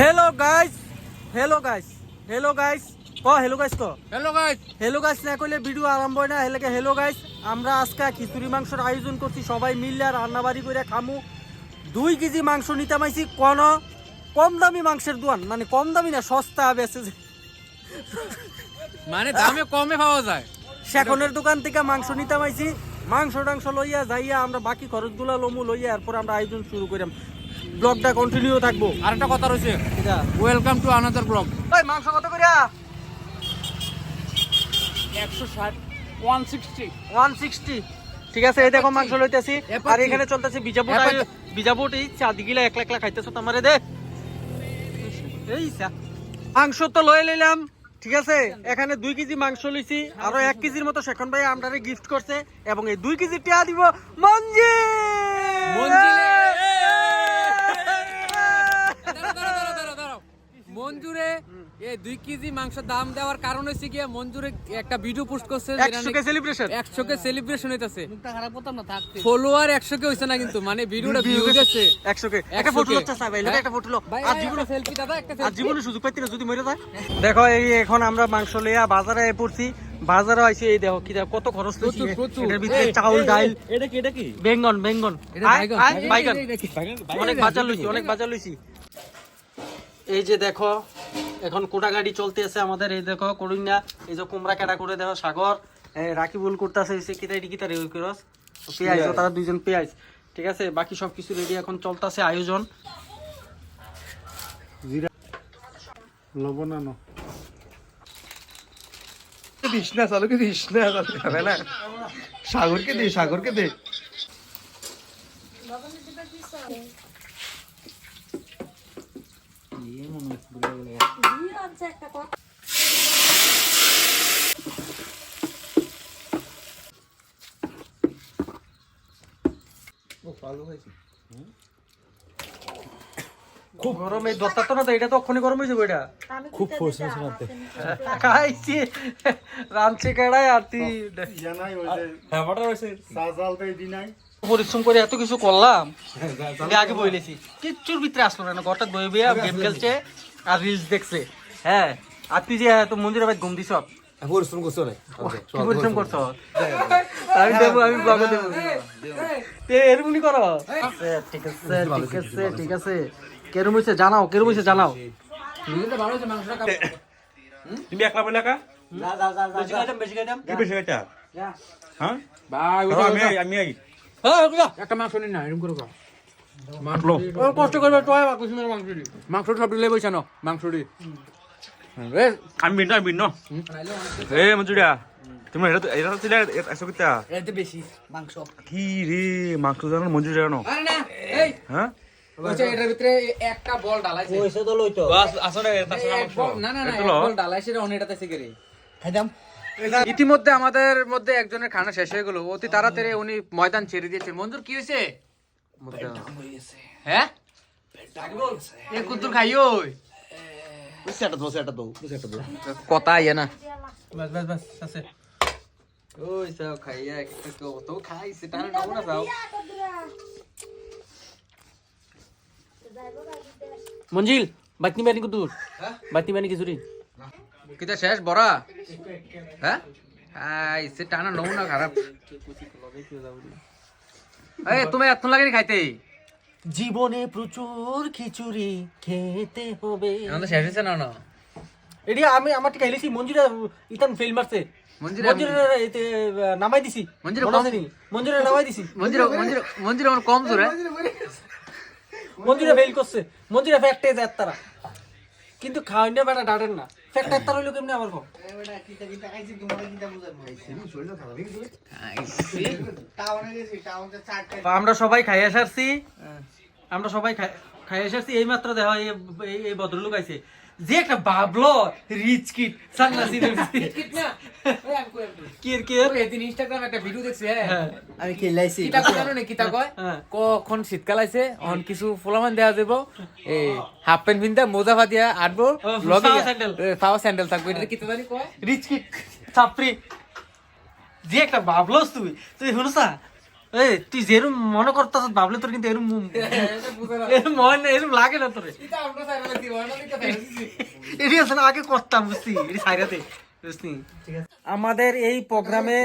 Hello' guys hello' guys hello' guys ক hello' guys ক hello guys guys না করলে ভিডিও আরম্ভ হয় না। হেলেকে হেল্ল' গাইজ আমরা আজকে খিচুড়ি মাংসের আয়োজন করছি। সবাই মিললে রান্নাবাড়ি করে খামু। দুই কেজি মাংস নিতে পাইছি। কোন কম দামি মাংসের দোয়ান মানে কম দামি না সস্তা বেছে মানে দামে কমে পাওয়া যায়। শেখনের দোকান থেকে মাংস নিতে পাইছি। মাংস টাংস লইয়া যাইয়া আমরা বাকি খরচগুলো লমু লইয়া এরপর আমরা আয়োজন শুরু করিম। ব্লগটা কন্টিনিউ থাকব। আর একটা কথা রয়েছে। ওয়েলকাম টু আনাদার ব্লগ ওই মাংস কত করিয়া একশো ষাট ওয়ান সিক্সটি ওয়ান সিক্সটি ঠিক আছে এই দেখো মাংস লইতেছি। আর এখানে চলতেছে বিজাপুর বিজাপুর এই চাঁদি একলা একলা খাইতেছো তোমারে দে। এই মাংস তো লয়ে লইলাম ঠিক আছে? এখানে দুই কেজি মাংস লইছি। আরও এক কেজির মতো শেখন ভাই আমরারে গিফট করছে এবং এই দুই কেজি টিয়া দিব মঞ্জি মঞ্জুরে এই দুই কেজি মাংস দাম দেওয়ার কারণ হচ্ছে গিয়ে মঞ্জুরে একটা ভিডিও পোস্ট করছে একশো কে সেলিব্রেশন একশো কে সেলিব্রেশন হইতাছে ফলোয়ার একশো কে হইছে না কিন্তু মানে ভিডিওটা ভিউ গেছে। একশো কে একটা ফটো কে। লচ্ছে ভাই একটা ফটো লো। ভাই আর জীবনে সেলফি দাদা একটা আর জীবনে সুযোগ পাইতে না যদি মরে যায়? দেখো এই এখন আমরা মাংস লইয়া বাজারে পড়ছি। বাজারে আইছে এই দেখো কি দেখো কত খরচ। এটার ভিতরে চাউল ডাল এটা কি এটা কি? বেঙ্গন বেঙ্গন। বাইগন? অনেক বাজার লইছি অনেক বাজার লইছি। এই যে দেখো এখন কোটা গাড়ি চলতে আছে আমাদের এই দেখো করুণা এই যে কুমড়া কাটা করে দেখো সাগর। রাকিবুল করতেছে সে কিতা এটি কিতা রেউ করস? পেঁয়াজ তারা দুইজন পেঁয়াজ। ঠিক আছে বাকি সব কিছু রেডি এখন চলতেছে আয়োজন। লবণ আনো। দিস না চালুকে দিস না চালুকে খাবে না? সাগরকে দে সাগরকে দে। Vediamo, non si può dire. Io zecca qua. Oh, fallo così. Mm? খুব গরম এই দত্তা তো না তো এটা তো অক্ষণে গরম হয়ে যাবে এটা খুব ফোর্স আছে না খাইছি রাঁধছে কেড়াই আর তুই জানাই ওই যে হ্যাঁ হইছে সাজাল নাই পরিশ্রম করে এত কিছু করলাম আগে বইলেছি কিচ্ছুর ভিতরে আসলো না ঘরটা বই বইয়া গেম খেলছে আর রিলস দেখছে হ্যাঁ আর তুই যে তো মন্দিরে ভাই ঘুম দিছ পরিশ্রম করছ পরিশ্রম করছ আমি দেবো আমি ব্লগে দেবো এরকমই করো ঠিক আছে ঠিক আছে ঠিক আছে কেরম হয়েছে জানাও কেরম হয়েছে জানাও। তুমি একলা বলে একা বেশি হ্যাঁ? আমি আমি আই। হ্যাঁ একটা মাংস নিন না এরকম কষ্ট করবে তো মাংস দি মাংস সব দিলে বইছে না মাংস দি আমি বিন আমি বিন এ মঞ্জুরিয়া তুমি এটা তো- এটা ছিল একশো কিতা? এতে বেশি মাংস। কি রে মাংস জানো মঞ্জুরিয়া জানো। হ্যাঁ? বলছে এটার ভিতরে একটা বল ডালাইছে পয়সা তো লইতো। আসলে এই না না না একটু এক লো। বল ডালাইছে রে অনেকটাতে সিগারে ইতিমধ্যে আমাদের মধ্যে একজনের খানা শেষ হয়ে গেল। অতি তাড়াতাড়ি উনি ময়দান ছেড়ে দিয়েছেন মঞ্জুর কি হয়েছে? হ্যাঁ এ কুতুর দো কথা ইয়ে না। বাস বাস বাস আছে। ওই সব খাইয়া একটা তো খাইছে টানা না যাও মঞ্জিল বাতনি বানি কত দূর বাতনি বানি কিছুরি কিটা শেষ বড়া হ্যাঁ খাইছে টানা নাও না খারাপ এই তুমি এত লাগেনি খাইতে? জীবনে প্রচুর খিচুড়ি খেতে হবে। আমাদের শেষ হয়েছে না না? এডি আমি আমার টিকা হেলিছি মঞ্জুরা ইতান ফেল মারছে মঞ্জুরা- নামাই দিছি। মঞ্জুরা? মঞ্জুরা নামাই দিছি। মঞ্জির মঞ্জির মঞ্জির কম জোরে মঞ্জুরা ফেল করছে। মঞ্জুরা ফ্যাক্টে যায় তারা। কিন্তু খাওয়াই না বেটা ডাটেন না। ফ্যাক্টর তার হইল কেমনে আবার কম? আমরা সবাই খাই আসারছি আমরা সবাই খাই- খাই আসারছি এই মাত্র দেখা এই ভদ্রলোক আইছে। যে একটা বাবলো রিচ কিট সানগ্লাসি কি এর কি এর? এদিন ইনস্টাগ্রামে একটা ভিডিও দেখছি হ্যাঁ আমি খেলাইছি কিতা কয় জানো নি কিতা কয়। কখন শীতকাল আছে অন কিছু ফলামান দেওয়া যাব এই হাফ প্যান্ট পিনতে মোজা ফাতিয়া আটবো লগে পাওয়া স্যান্ডেল। থাকবে এটা কিতা জানি কয় রিচ কিট ছাপরি যে একটা বাবলস তুই তুই শুনছা এই তুই যেরম মনে করতেছ ভাবলে তোর কিন্তু এরম এরম মনে এরম লাগে না তোরে। এটি না আগে করতাম বুঝছি এটি সাইরাতে বুঝছি। আমাদের এই প্রোগ্রামে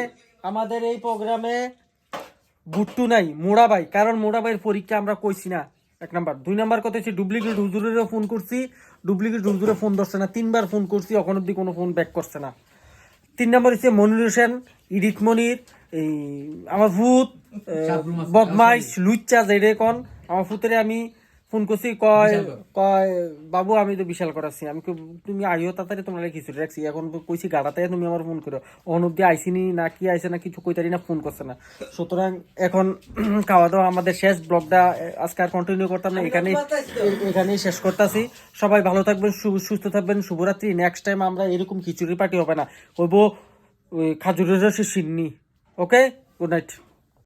আমাদের এই প্রোগ্রামে গুট্টু নাই মোড়া ভাই কারণ মোড়া ভাইয়ের পরীক্ষা আমরা কইছি না। এক নাম্বার। দুই নাম্বার কথা হচ্ছে ডুপ্লিকেট হুজুরেরও ফোন করছি ডুপ্লিকেট হুজুরে ফোন ধরছে না তিনবার ফোন করছি এখন অব্দি কোনো ফোন ব্যাক করছে না। তিন নাম্বার হচ্ছে মনির হোসেন ইডিত মনির এই আমার ভূত বদমাইশ লুচ্চা যেটা কন আমার ভূতেরে আমি ফোন করছি কয় কয় বাবু আমি তো বিশাল করাচ্ছি আমি তুমি আইও তাড়াতাড়ি তোমরা কিছু রাখছি। এখন কইছি গাড়াতে তুমি আমার ফোন করো। অন অব্দি আইসিনি না কি আইসে না কিছু কইতারি না ফোন করছে না। সুতরাং এখন খাওয়া দাওয়া আমাদের শেষ। ব্লগটা আজকে আর কন্টিনিউ করতাম না এখানেই এখানেই শেষ করতেছি। সবাই ভালো থাকবেন সুস্থ থাকবেন শুভরাত্রি। নেক্সট টাইম আমরা এরকম খিচুড়ি পার্টি হবে না। হইব ওই খাজুরের রসের সিন্নি। Okay good night